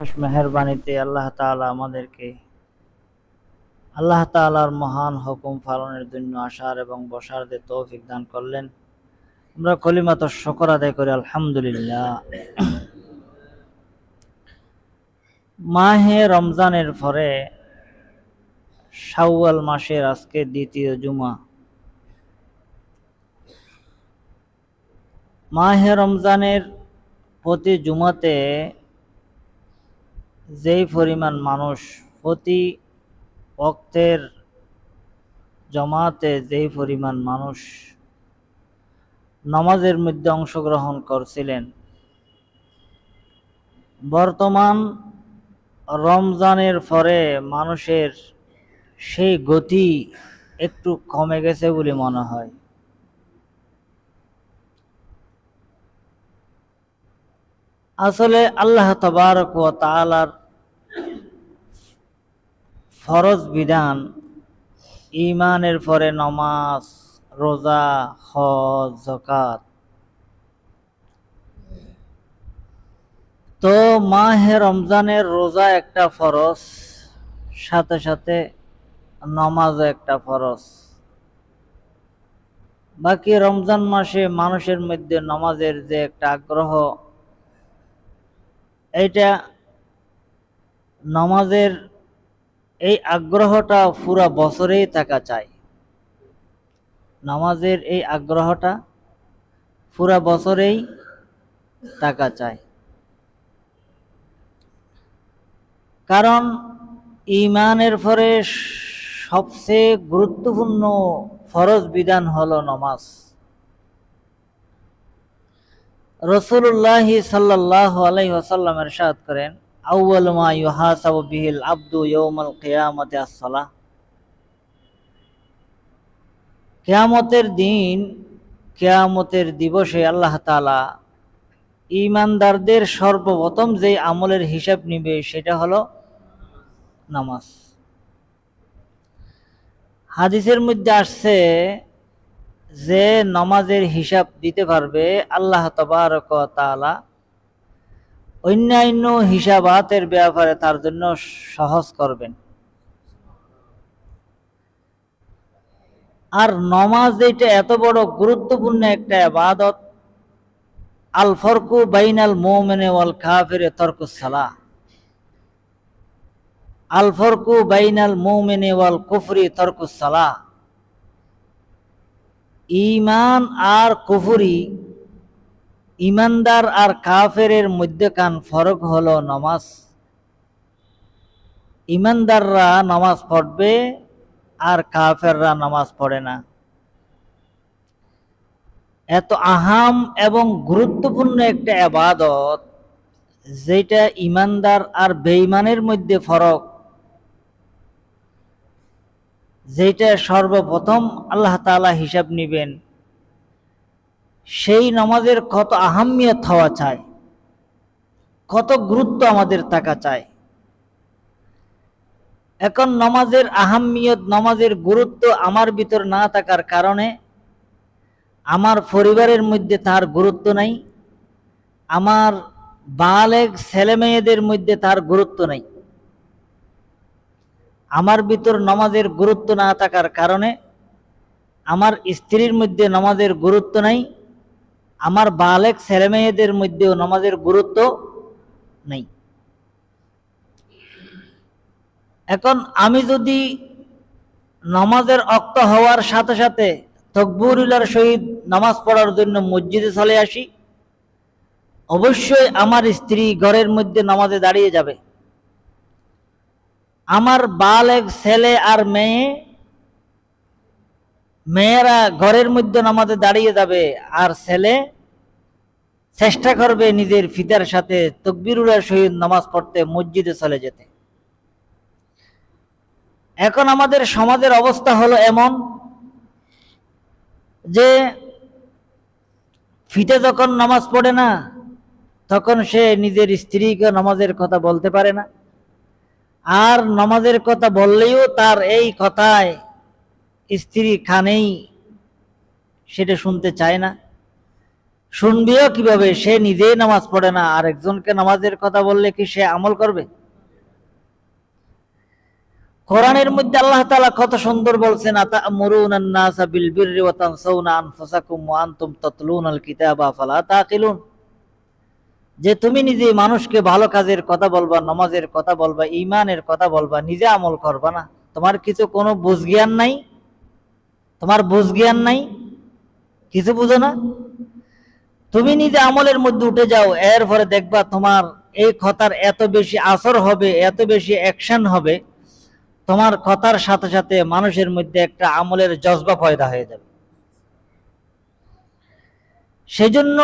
মেহরবানিতে আল্লাহ তাআলা আমাদেরকে, আল্লাহ তাআলার মহান হুকুম পালনের জন্য আসার এবং বসার তৌফিক দান করলেন। আমরা কলিমাত শকর আদায় করি, আলহামদুলিল্লাহ। মাহে রমজানের পরে শাওয়াল মাসের আজকে দ্বিতীয় জুমা। মাহে রমজানের প্রতি জুমাতে যেই পরিমাণ মানুষ প্রতি অক্তের জমাতে যেই পরিমাণ মানুষ নামাজের মধ্যে অংশগ্রহণ করছিলেন, বর্তমান রমজানের পরে মানুষের সেই গতি একটু কমে গেছে বলে মনে হয়। আসলে আল্লাহ তবারক ও তালার ফরজ বিধান ইমানের পরে নমাজ, রোজা, হজ জকাত তো মাহে রমজানের রোজা একটা ফরজ, সাথে সাথে নমাজও একটা ফরজ। বাকি রমজান মাসে মানুষের মধ্যে নমাজের যে একটা আগ্রহ এইটা নমাজের এই আগ্রহটা পুরা বছরেই থাকা চাই। নামাজের এই আগ্রহটা পুরা বছরেই থাকা চাই। কারণ ইমানের পরে সবচেয়ে গুরুত্বপূর্ণ ফরজ বিধান হলো নমাজ। রসুল্লাহ সাল্লাহ আলাই ওসাল্লাম এরশাদ করেন আউ্বাল মা ইউহাসাবু বিহিল আব্দু ইয়ৌমাল কিয়ামতে আসসালাহ। কেয়ামতের দিন, কেয়ামতের দিবসে আল্লাহ তালা ইমানদারদের সর্বপ্রথম যে আমলের হিসাব নিবে সেটা হলো নামাজ। হাদিসের মধ্যে আসছে যে নমাজের হিসাব দিতে পারবে আল্লাহ তবারক তালা অন্যান্য হিসাবাতের ব্যাপারে তার জন্য সহজ করবেন। আর নমাজ এটা এত বড় গুরুত্বপূর্ণ একটা আবাদত আল ফরকু বাইনাল মোমেনে ওয়াল কাফিরে তর্কুস সালাহ। আল ফরকু বাইনাল মোমেনে ওয়াল কুফরি তর্কুস সালাহ। ইমান আর কুফুরি ইমানদার আর কাফেরের মধ্যকান ফরক হলো নমাজ। ইমানদাররা নামাজ পড়বে আর কাফেররা নামাজ পড়ে না। এত আহাম এবং গুরুত্বপূর্ণ একটা আবাদত যেটা ইমানদার আর বেইমানের মধ্যে ফরক যেটা সর্বপ্রথম আল্লাহ তালা হিসাব নিবেন, সেই নামাজের কত আহাম্মিয়ত হওয়া চায় কত গুরুত্ব আমাদের থাকা চায় এখন নমাজের আহাম্মিয়ত নমাজের গুরুত্ব আমার ভিতর না থাকার কারণে আমার পরিবারের মধ্যে তার গুরুত্ব নাই, আমার বালেগ ছেলে মেয়েদের মধ্যে তার গুরুত্ব নাই। আমার ভিতর নমাজের গুরুত্ব না থাকার কারণে আমার স্ত্রীর মধ্যে নমাজের গুরুত্ব নাই, আমার বালেক ছেলে মেয়েদের মধ্যেও নমাজের গুরুত্ব নেই। এখন আমি যদি নমাজের অক্ত হওয়ার সাথে সাথে তকবুরুল্লার সহিত নামাজ পড়ার জন্য মসজিদে চলে আসি, অবশ্যই আমার স্ত্রী ঘরের মধ্যে নামাজে দাঁড়িয়ে যাবে। আমার বালেক ছেলে আর মেয়ে, মেয়েরা ঘরের মধ্যে নামাজে দাঁড়িয়ে যাবে আর ছেলে চেষ্টা করবে নিজের ফিতার সাথে তকবিরুলার সহিত নামাজ পড়তে মসজিদে চলে যেতে। এখন আমাদের সমাজের অবস্থা হলো এমন যে ফিতে যখন নামাজ পড়ে না, তখন সে নিজের স্ত্রীকে নামাজের কথা বলতে পারে না। আর নামাজের কথা বললেও তার এই কথায় স্ত্রী খানেই সেটা শুনতে চায় না। শুনবেও কীভাবে? সে নিজেই নামাজ পড়ে না। আর একজনকে নামাজের কথা বললে কি সে আমল করবে? কোরআনের মধ্যে আল্লাহ তালা কত সুন্দর বলছেন ফালা তাকিলুন। যে তুমি নিজে মানুষকে ভালো কাজের কথা বলবা, নামাজের কথা বলবা ইমানের কথা বলবা, নিজে আমল করবা না। তোমার কিছু কোনো বুঝ জ্ঞান নাই? তোমার বুঝ জ্ঞান নাই? কিছু বুঝো না? তুমি নিজে আমলের মধ্যে উঠে যাও এর পরে দেখবা তোমার এই কথার এত বেশি আসর হবে, এত বেশি অ্যাকশন হবে, তোমার কথার সাথে সাথে মানুষের মধ্যে একটা আমলের জজবা পয়দা হয়ে যাবে। সেজন্য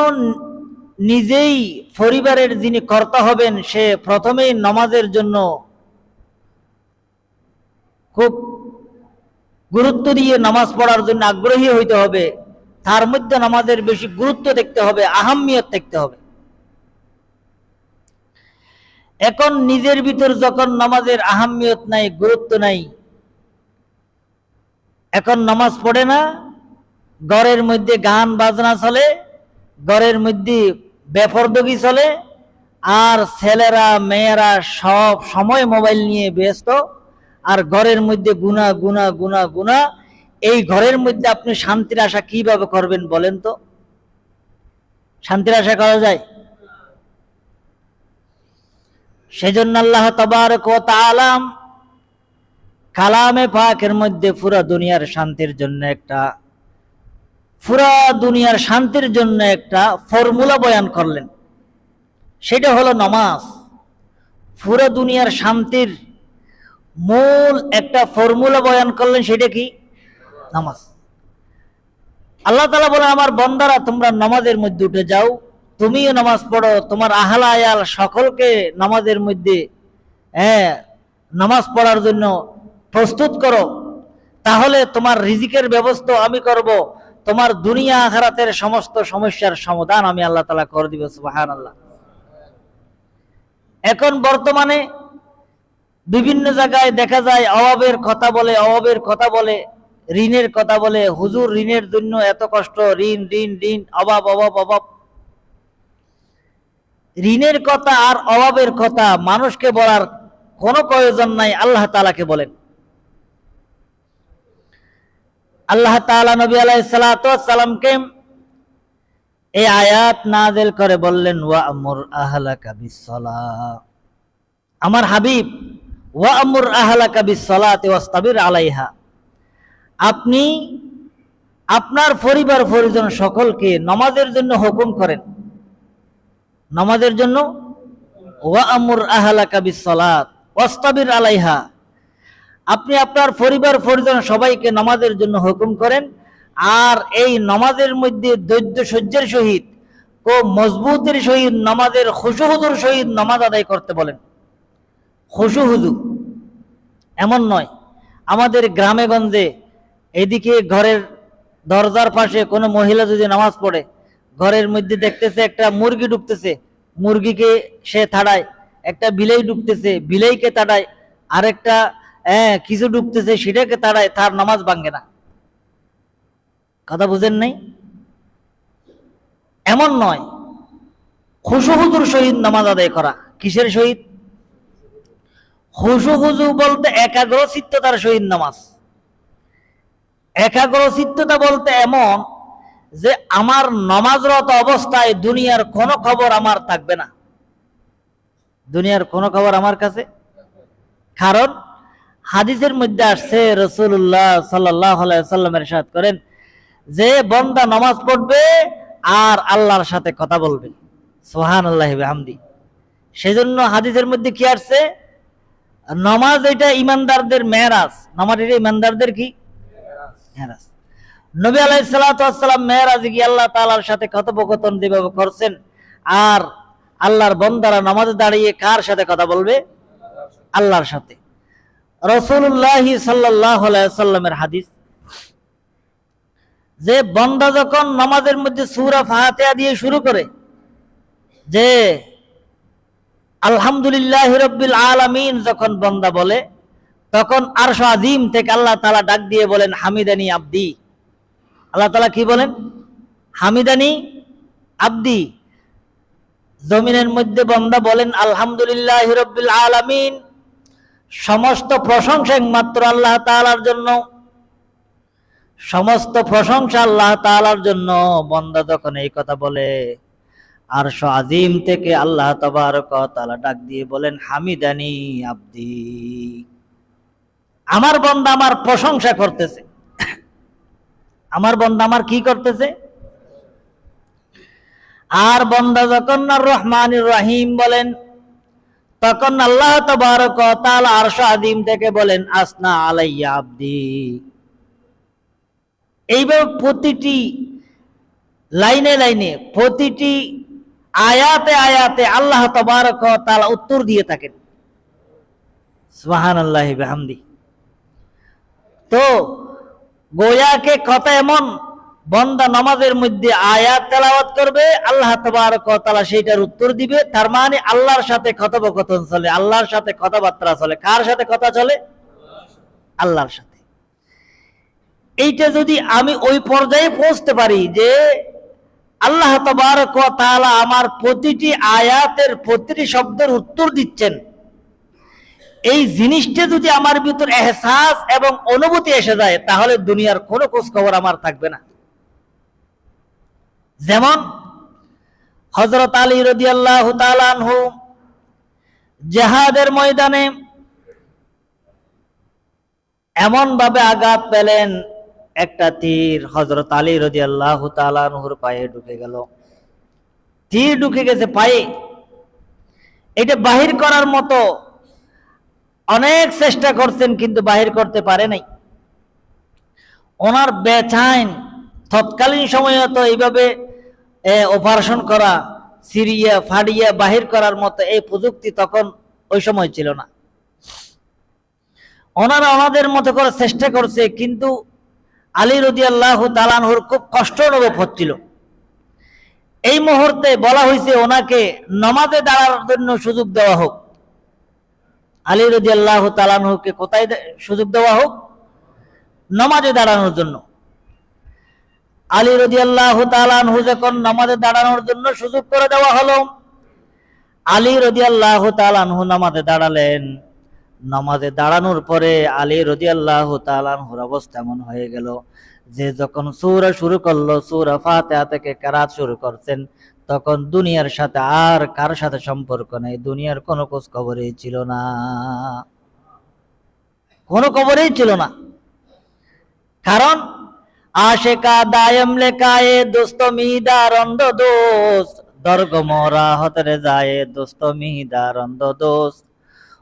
নিজেই পরিবারের যিনি কর্তা হবেন, সে প্রথমেই নামাজের জন্য খুব গুরুত্ব দিয়ে নামাজ পড়ার জন্য আগ্রহী হইতে হবে। তার মধ্যে নামাজের বেশি গুরুত্ব দেখতে হবে, আহাম্মিয়ত দেখতে হবে। এখন নিজের ভিতর যখন নামাজের আহাম্মিয়ত নাই, গুরুত্ব নাই, এখন নামাজ পড়ে না, ঘরের মধ্যে গান বাজনা চলে ঘরের মধ্যে বেফরদগি চলে, আর ছেলেরা, মেয়েরা সব সময় মোবাইল নিয়ে ব্যস্ত, আর ঘরের মধ্যে গুনা গুনা গুনা গুনা এই ঘরের মধ্যে আপনি শান্তির আশা কীভাবে করবেন বলেন তো? শান্তির আশা করা যায়? সেজন্য আল্লাহ তবারক ও তাআলাম কালামে পাকের মধ্যে পুরা দুনিয়ার শান্তির জন্য একটা পুরা দুনিয়ার শান্তির জন্য একটা ফর্মুলা বয়ান করলেন। সেটা হলো নামাজ। পুরা দুনিয়ার শান্তির মূল একটা ফর্মুলা বয়ান করলেন, সেটা কি? নামাজ। আল্লাহ তালা বলেন, আমার বন্দারা, তোমরা নামাজের মধ্যে উঠে যাও। তুমিও নামাজ পড়ো। তোমার আহাল আয়াল সকলকে নামাজের মধ্যে হ্যাঁ নামাজ পড়ার জন্য প্রস্তুত করো। তাহলে তোমার রিজিকের ব্যবস্থা আমি করব। তোমার দুনিয়া আখারাতের সমস্ত সমস্যার সমাধান আমি আল্লাহ তালা করে দিব সুবাহান আল্লাহ এখন বর্তমানে বিভিন্ন জায়গায় দেখা যায় অভাবের কথা বলে, অভাবের কথা বলে, ঋণের কথা বলে, হুজুর ঋণের জন্য এত কষ্ট, ঋণ ঋণ ঋণ, অভাব অভাব অভাব। ঋণের কথা আর অভাবের কথা মানুষকে বলার কোনো প্রয়োজন নাই, আল্লাহ তালাকে বলেন। আল্লাহ তালা নবী আলাইসালামকে এই আয়াত নাজেল করে বললেন ওয়া আমর আহলাকা বিসসালাহ আমার হাবিব ওয়া আমর আহলাকা বিসসালাতি ওয়াস্তাবির আলাইহা। আপনি আপনার পরিবার পরিজন সকলকে নমাজের জন্য হুকুম করেন। নমাজের জন্য ওয়া আমর আহলাকা বিসসালাত ওয়াস্তাবির আলাইহা। আপনি আপনার পরিবার, পরিজন সবাইকে নমাজের জন্য হুকুম করেন। আর এই নমাজের মধ্যে দৈদ্য সহ্যের সহিত, ও মজবুতের সহিত নমাজের খুশুহুজুর সহিত নমাজ আদায় করতে বলেন। খুশুহুজু এমন নয়, আমাদের গ্রামে গঞ্জে এদিকে ঘরের দরজার পাশে কোনো মহিলা যদি নামাজ পড়ে, ঘরের মধ্যে দেখতেছে একটা মুরগি ঢুকতেছে মুরগিকে সে তাড়ায় একটা বিলাই ঢুকতেছে বিলাইকে তাড়ায় আরেকটা হ্যাঁ কিছু ঢুকতেছে সেটাকে তাড়ায় তার নামাজ ভাঙ্গে না। কথা বুঝেন নাই? এমন নয়, খুশুহুজুর সহিত নামাজ আদায় করা। কিসের সহিত? খুশুহুজু বলতে একাগ্র চিত্ততার সহিত নামাজ। একাগ্র চিত্ততা বলতে এমন যে, আমার নমাজরত অবস্থায় দুনিয়ার কোনো খবর আমার থাকবে না। দুনিয়ার কোনো খবর আমার কাছে? কারণ হাদিসের মধ্যে আসছে রসুল্লাহ সাল্লাহ সাথ করেন, যে বন্দা নামাজ পড়বে আর আল্লাহর সাথে কথা বলবে। সোহান আল্লাহ হামদি সেজন্য হাদিসের মধ্যে কি আসছে? নমাজ এটা ইমানদারদের মেহরাজ নমাজ এটা ইমানদারদের কি? মেহরাজ নবী আলাই সালাম মেহরাজ গিয়ে আল্লাহ তালার সাথে কথোপকথন যেভাবে করছেন, আর আল্লাহর বন্দারা নামাজে দাঁড়িয়ে কার সাথে কথা বলবে? আল্লাহর সাথে। রসুল্লাহ সাল্লামের হাদিস, যে বন্দা যখন নামাজের মধ্যে সুরা ফাহাতিয়া দিয়ে শুরু করে, যে আলহামদুলিল্লাহ রব্বিল আলামিন যখন বন্দা বলে, তখন আরশ আজিম থেকে আল্লাহ তালা ডাক দিয়ে বলেন, হামিদানি আব্দি। আল্লাহ তালা কি বলেন? হামিদানি আব্দি। জমিনের মধ্যে বন্দা বলেন, আলহামদুলিল্লাহ রব্বিল আলামিন। সমস্ত প্রশংসা একমাত্র আল্লাহ তাআলার জন্য। সমস্ত প্রশংসা আল্লাহ তাআলার জন্য। বন্দা যখন এই কথা বলে আর আজিম থেকে আল্লাহ তবারক ওয়া তাআলা ডাক দিয়ে বলেন, হামিদানি আব্দি। আমার বন্দা আমার প্রশংসা করতেছে। আমার বন্দা আমার কি করতেছে? আর বন্দা যখন রহমান রহিম বলেন তখন আল্লাহ তবারক তাআলা আরশ আদিম থেকে বলেন, আসনা আলাইয়া আব্দি। এইভাবে প্রতিটি লাইনে লাইনে, প্রতিটি আয়াতে আয়াতে আল্লাহ তবারক তাআলা উত্তর দিয়ে থাকেন। সুবহানাল্লাহ বিহামদি। তো, গোয়াকে কথা এমন বন্দা নামাজের মধ্যে আয়াত তেলাওয়াত করবে, আল্লাহ তাআলা সেইটার উত্তর দিবে। তার মানে আল্লাহর সাথে কথোপকথন চলে, আল্লাহর সাথে কথাবার্তা চলে। কার সাথে কথা চলে? আল্লাহর সাথে। এইটা যদি আমি ওই পর্যায়ে পৌঁছতে পারি যে আল্লাহ ওয়া আমার প্রতিটি আয়াতের প্রতিটি শব্দের উত্তর দিচ্ছেন, এই জিনিসটা যদি আমার ভিতর এহসাস এবং অনুভূতি এসে যায়, তাহলে দুনিয়ার কোনো খোঁজ খবর আমার থাকবে না। যেমন হজরত আলী রদি আল্লাহ তালানহু জেহাদের ময়দানে এমন ভাবে আঘাত পেলেন, একটা তীর হজরত আলী রদি আল্লাহ তালানহুর পায়ে ঢুকে গেল। তীর ঢুকে গেছে পায়ে। এটা বাহির করার মতো অনেক চেষ্টা করছেন, কিন্তু বাহির করতে পারে নাই। ওনার বেচাইন তৎকালীন সময়ে তো এইভাবে অপারেশন করা সিরিয়া ফাড়িয়া বাহির করার মতো এই প্রযুক্তি তখন ওই সময় ছিল না। ওনারা ওনাদের মতো করে চেষ্টা করছে, কিন্তু আলী রদি তালানহুর খুব কষ্ট অনুভব হচ্ছিল। এই মুহূর্তে বলা হয়েছে ওনাকে নমাজে দাঁড়ার জন্য সুযোগ দেওয়া হোক। আলী রদি তালানহুকে কোথায় সুযোগ দেওয়া হোক? নমাজে দাঁড়ানোর জন্য। আলী রদি আল্লাহ তালানহু যখন নামাজে দাঁড়ানোর জন্য সুযোগ করে দেওয়া হলো, আলী রদি আল্লাহ তালানহু নামাজে দাঁড়ালেন। নামাজে দাঁড়ানোর পরে আলী রদি আল্লাহ তালানহুর অবস্থা এমন হয়ে গেল যে যখন সুরা শুরু করল, সুরা ফাতেহা থেকে কারাত শুরু করছেন, তখন দুনিয়ার সাথে আর কার সাথে সম্পর্ক নেই, দুনিয়ার কোনো খোঁজ খবরই ছিল না। কোনো খবরই ছিল না। কারণ আশেকা দায়ম লেখায়ে দোস্ত মিদার অন্ধ দোষ। দর্গ মরা হতরে যায় দোস্ত মিদার অন্ধ দোষ।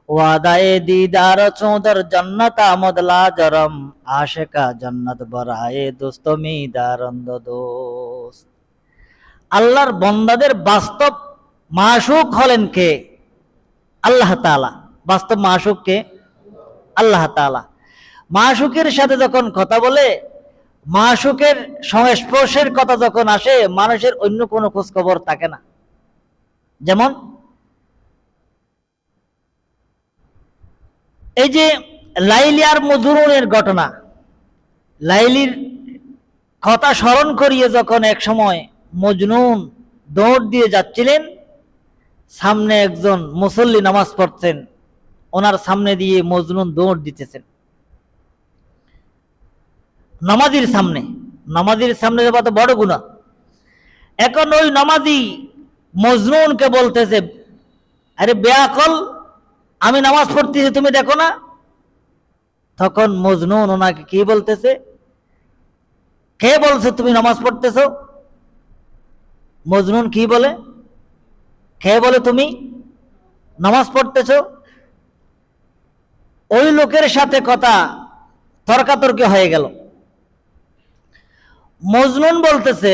ওয়াদায়ে দিদার চৌদর জন্নত আমদ লাজরম আশেকা জন্নত বরায়ে দোস্ত মিদার অন্ধ দোষ। আল্লাহর বন্দাদের বাস্তব মাসুক হলেন কে? আল্লাহ তালা বাস্তব মাসুক কে? আল্লাহ তালা মাসুকের সাথে যখন কথা বলে মাসুকের সংস্পর্শের কথা যখন আসে, মানুষের অন্য কোনো খোঁজ খবর থাকে না। যেমন, এই যে লাইলি আর মজুরনের ঘটনা, লাইলির কথা স্মরণ করিয়ে যখন এক সময় মজনুন দৌড় দিয়ে যাচ্ছিলেন, সামনে একজন মুসল্লি নামাজ পড়ছেন, ওনার সামনে দিয়ে মজনুন দৌড় দিতেছেন। নামাজির সামনে নামাজির সামনে যাওয়া তো বড় গুণা এখন ওই নামাজি মজনুনকে বলতেছে, আরে বেয়াকল, আমি নামাজ পড়তেছি, তুমি দেখো না? তখন মজনুন ওনাকে কি বলতেছে, কে বলছে তুমি নামাজ পড়তেছো? মজনুন কি বলে, কে বলে তুমি নামাজ পড়তেছ? ওই লোকের সাথে কথা তর্কাতর্কি হয়ে গেল। মজনুন বলতেছে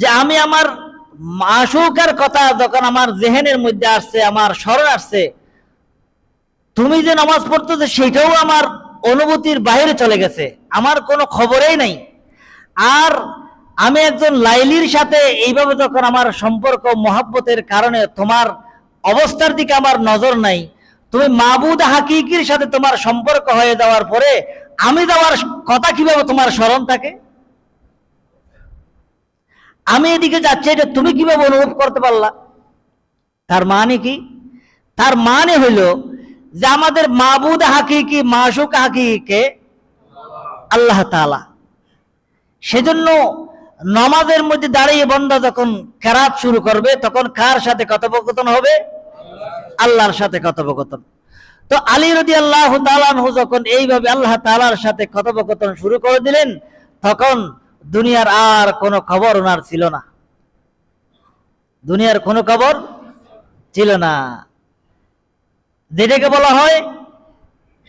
যে আমি আমার মাসুকের কথা যখন আমার জেহেনের মধ্যে আসছে, আমার স্মরণ আসছে, তুমি যে নামাজ পড়তেছো সেটাও আমার অনুভূতির বাইরে চলে গেছে, আমার কোনো খবরেই নাই। আর আমি একজন লাইলির সাথে এইভাবে যখন আমার সম্পর্ক, মহাব্বতের কারণে তোমার অবস্থার দিকে আমার নজর নাই, তুমি মাবুদ হাকিকির সাথে তোমার সম্পর্ক হয়ে যাওয়ার পরে আমি যাওয়ার কথা কীভাবে তোমার স্মরণ থাকে? আমি এদিকে যাচ্ছি, এটা তুমি কীভাবে অনুভব করতে পারলা? তার মানে কি? তার মানে হইল যে আমাদের মাবুদ হাকিকি, মাসুক হাকিকে আল্লাহ তাআলা সেজন্য নমাজের মধ্যে দাঁড়িয়ে বন্ধা যখন কেরাত শুরু করবে, তখন কার সাথে কথোপকথন হবে? আল্লাহর সাথে কথোপকথন। তো আলী রদি আল্লাহ যখন এইভাবে আল্লাহ তালার সাথে কথোপকথন শুরু করে দিলেন, তখন দুনিয়ার আর কোনো খবর ওনার ছিল না। দুনিয়ার কোনো খবর ছিল না। যেটাকে বলা হয়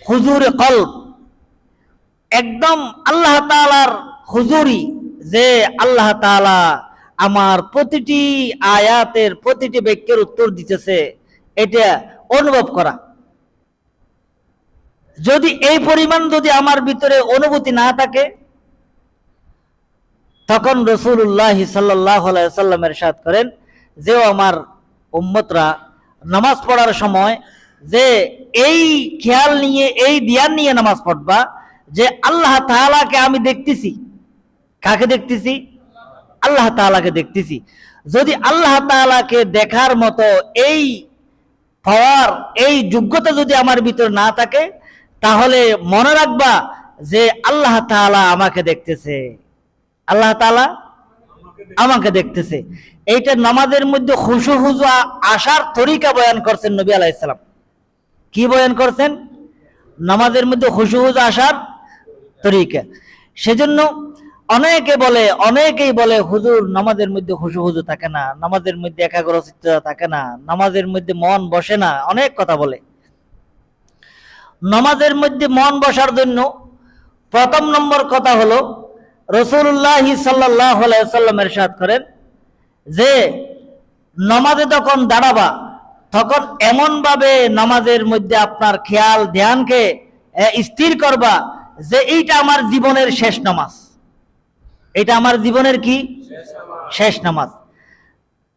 হুজুর কল্প একদম আল্লাহ তালার হুজুরি যে আল্লাহ তাআলা আমার প্রতিটি আয়াতের প্রতিটি বাক্যের উত্তর দিতেছে, এটা অনুভব করা। যদি এই পরিমাণ যদি আমার ভিতরে অনুভূতি না থাকে তখন রসুল্লাহ সাল্লাহ সাল্লামের সাথ করেন যেও আমার উম্মতরা, নামাজ পড়ার সময় যে এই খেয়াল নিয়ে, এই দিয়ান নিয়ে নামাজ পড়বা, যে আল্লাহ তাআলাকে আমি দেখতেছি। কাকে দেখতেছি? আল্লাহ তাআলাকে দেখতেছি। যদি আল্লাহ তাআলাকে দেখার মতো এই পাওয়ার, এই যোগ্যতা যদি আমার ভিতর না থাকে, তাহলে মনে রাখবা যে আল্লাহ তাআলা আমাকে দেখতেছে। আল্লাহ তাআলা আমাকে দেখতেছে। এইটা নামাজের মধ্যে খুশু খুশু আসার তরিকা বয়ান করছেন নবী আলাইসালাম কি বয়ান করছেন? নামাজের মধ্যে খুশু খুশু আসার তরিকা। সেজন্য অনেকে বলে, অনেকেই বলে, হুজুর, নামাজের মধ্যে খুশু খুশু থাকে না, নামাজের মধ্যে একাগ্রচিত্ততা থাকে না, নামাজের মধ্যে মন বসে না। অনেক কথা বলে। নামাজের মধ্যে মন বসার জন্য প্রথম নম্বর কথা হলো রসুল্লাহ সাল্লাহ সাল্লাম এরশাদ করেন যে নমাজে যখন দাঁড়াবা, তখন এমনভাবে নামাজের মধ্যে আপনার খেয়াল, ধ্যানকে স্থির করবা যে এইটা আমার জীবনের শেষ নামাজ। এটা আমার জীবনের কি? শেষ নামাজ।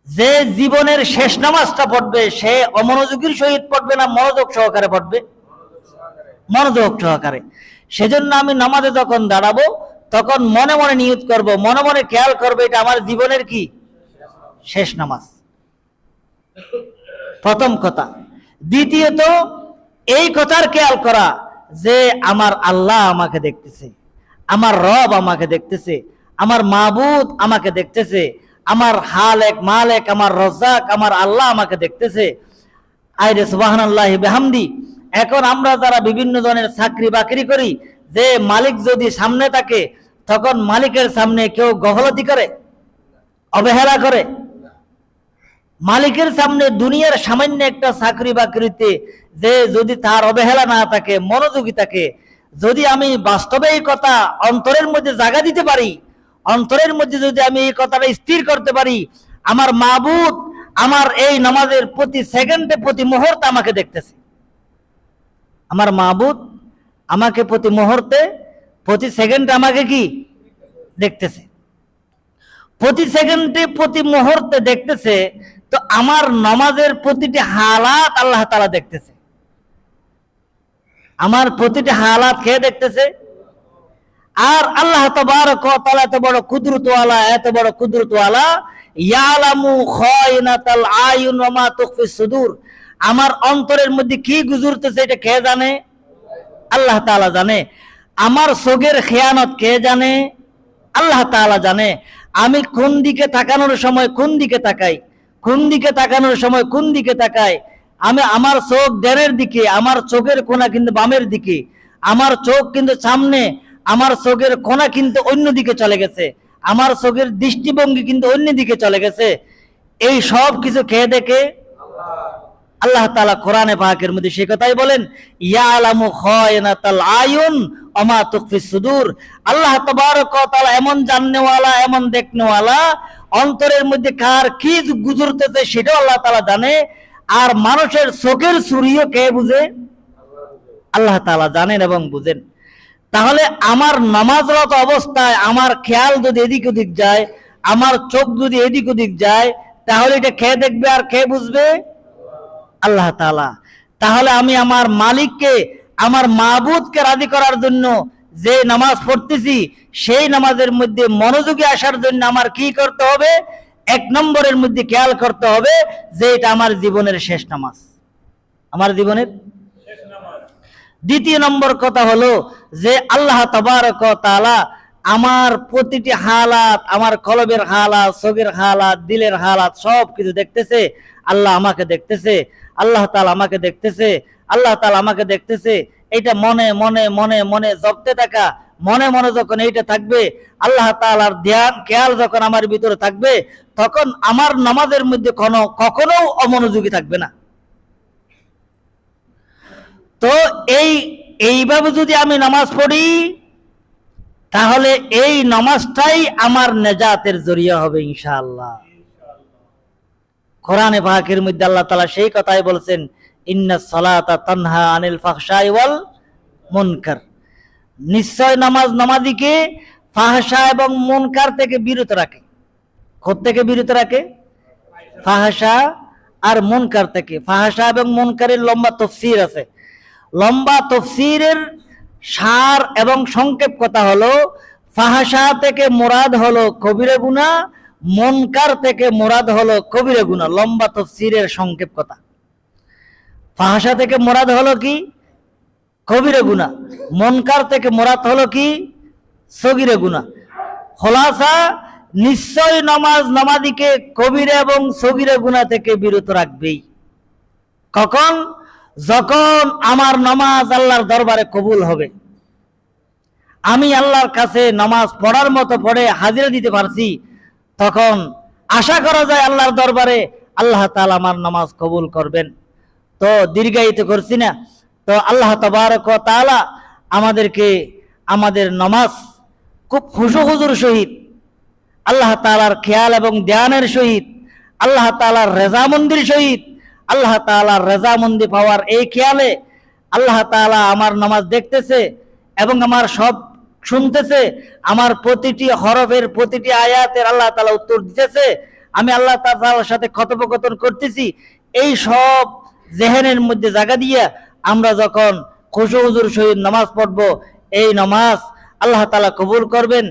যে জীবনের শেষ নামাজটা পড়বে, সে অমনোযোগীর সহিত পড়বে না, মনোযোগ সহকারে পড়বে। মনোযোগ সহকারে। সেজন্য আমি নামাজে যখন দাঁড়াবো তখন মনে মনে নিয়ত করব, মনে মনে খেয়াল করব, এটা আমার জীবনের কি? শেষ নামাজ। প্রথম কথা। দ্বিতীয়ত, এই কথার খেয়াল করা যে আমার আল্লাহ আমাকে দেখতেছে, আমার রব আমাকে দেখতেছে, আমার মাবুদ আমাকে দেখতেছে, আমার হালেক, মালেক, আমার রজাক আমার আল্লাহ আমাকে দেখতেছে। আইরে সুবাহান আল্লাহ বেহামদি, এখন আমরা যারা বিভিন্ন ধরনের চাকরি বাকরি করি, যে মালিক যদি সামনে থাকে তখন মালিকের সামনে কেউ গহলতি করে, অবহেলা করে। মালিকের সামনে দুনিয়ার সামান্য একটা চাকরি বাকরিতে যে যদি তার অবহেলা না থাকে, মনোযোগী থাকে, যদি আমি বাস্তবে এই কথা অন্তরের মধ্যে জায়গা দিতে পারি, অন্তরের মধ্যে যদি আমি এই কথাটা স্থির করতে পারি, আমার মাবুদ আমার এই নামাজের প্রতি সেকেন্ডে, প্রতি মুহূর্তে আমাকে দেখতেছে। আমার মাবুদ আমাকে প্রতি মুহূর্তে প্রতি সেকেন্ড আমাকে কি দেখতেছে? প্রতি সেকেন্ডে, প্রতি মুহূর্তে দেখতেছে, তো আমার নমাজের প্রতিটি হালাত আল্লাহ তালা দেখতেছে। আমার প্রতিটি হালাত খেয়ে দেখতেছে? আর আল্লাহ তবারক ওয়া তাআলা এত বড় কুদরতওয়ালা, এত বড় কুদরতওয়ালা, ইয়ালামু খায়নাতাল আয়ুন ওয়া মা সুদূর। আমার অন্তরের মধ্যে কি গুজরতেছে, এটা কে জানে? আল্লাহ তাআলা জানে। আমার চোখের খেয়ানত কে জানে? আল্লাহ তাআলা জানে। আমি কোন দিকে তাকানোর সময় কোন দিকে তাকাই? কোন দিকে তাকানোর সময় কোন দিকে তাকাই? আমি আমার চোখ ডেনের দিকে, আমার চোখের কোনা কিন্তু বামের দিকে। আমার চোখ কিন্তু সামনে, আমার চোখের কোনা কিন্তু অন্য দিকে চলে গেছে। আমার চোখের দৃষ্টিভঙ্গি কিন্তু অন্য দিকে চলে গেছে। এই সব কিছু খেয়ে দেখে? আল্লাহ তালা কোরআনে পাকের মধ্যে সে কথাই বলেন, ইয়ালামু খায়নাতাল আয়ুন ওমা তুখফিস সুদূর। আল্লাহ তাবারক তাআলা এমন জাননেওয়ালা, এমন দেখনেওয়ালা, অন্তরের মধ্যে কার কি গুজরতেছে সেটাও আল্লাহ তাআলা জানে, আর মানুষের চোখের সুরিও কে বুঝে? আল্লাহ তাআলা জানেন এবং বুঝেন। তাহলে আমার নামাজরত অবস্থায় আমার খেয়াল যদি এদিক ওদিক যায়, আমার চোখ যদি এদিক ওদিক যায়, তাহলে এটা খেয়ে দেখবে আর খেয়ে বুঝবে? আল্লাহ তাআলা। তাহলে আমি আমার মালিককে, আমার মাবুদকে রাজি করার জন্য যে নামাজ পড়তেছি, সেই নামাজের মধ্যে মনোযোগী আসার জন্য আমার কি করতে হবে? এক নম্বরের মধ্যে খেয়াল করতে হবে যে এটা আমার জীবনের শেষ নামাজ। আমার জীবনের? দ্বিতীয় নম্বর কথা হলো যে আল্লাহ তবারক তাআলা আমার প্রতিটি হালাত, আমার কলবের হালাত, চোখের হালাত, দিলের হালাত সব কিছু দেখতেছে, আল্লাহ আমাকে দেখতেছে। আল্লাহ তাআলা আমাকে দেখতেছে, আল্লাহ তাআলা আমাকে দেখতেছে এটা মনে মনে মনে মনে জপতে থাকা, মনে মনে যখন এইটা থাকবে, আল্লাহ তাআলার ধ্যান, খেয়াল যখন আমার ভিতরে থাকবে, তখন আমার নামাজের মধ্যে কোনো, কখনো অমনোযোগী থাকবে না। তো এই, এইভাবে যদি আমি নামাজ পড়ি, তাহলে এই নামাজটাই আমার নেজাতের জরিয়া হবে ইনশাআল্লাহ। কোরআনে পাকের মধ্যে আল্লাহ তালা সেই কথাই বলছেন, ইন্না সালাতা তানহা আনিল ফাহশাই ওয়াল মুনকার। নিশ্চয় নামাজ নামাজিকে ফাহশা এবং মুনকার থেকে বিরত রাখে। কোথ থেকে বিরত রাখে? ফাহাসা আর মুনকার থেকে। ফাহাসা এবং মুনকারের লম্বা তফসির আছে। লম্বা তফসিরের সার এবং সংক্ষেপ কথা হলো ফাহাসা থেকে মোরাদ হলো কবিরে গুনা মনকার থেকে মোরাদ হলো কবিরে গুনা লম্বা তফসিরের সংক্ষেপ কথা। ফাহাসা থেকে মোরাদ হলো কি? কবিরে গুনা মনকার থেকে মোরাদ হলো কি? সগিরে গুনা খোলাসা, নিশ্চয় নামাজ নামাদিকে কবিরে এবং সগিরে গুনা থেকে বিরত রাখবেই। কখন? যখন আমার নামাজ আল্লাহর দরবারে কবুল হবে। আমি আল্লাহর কাছে নামাজ পড়ার মতো পড়ে হাজিরা দিতে পারছি তখন আশা করা যায় আল্লাহর দরবারে আল্লাহ তাআলা আমার নামাজ কবুল করবেন। তো দীর্ঘায়িত করছি না। তো আল্লাহ তবারক তাআলা আমাদেরকে আমাদের নামাজ খুব হুজুর সহিত, আল্লাহ তাআলার খেয়াল এবং ধ্যানের সহিত, আল্লাহ তাআলার রেজামন্দির সহিত, আল্লাহ তাআলার রেজামন্দি পাওয়ার এই খেয়ালে আল্লাহ তাআলা আমার নামাজ দেখতেছে এবং আমার সব শুনতেছে, আমার প্রতিটি হরফের প্রতিটি আয়াতের আল্লাহ তালা উত্তর দিতেছে, আমি আল্লাহ তালার সাথে কথোপকথন করতেছি, এই সব জেহেনের মধ্যে জায়গা দিয়ে আমরা যখন খুশু হুজুর সহিত নামাজ পড়ব, এই নামাজ আল্লাহ তালা কবুল করবেন।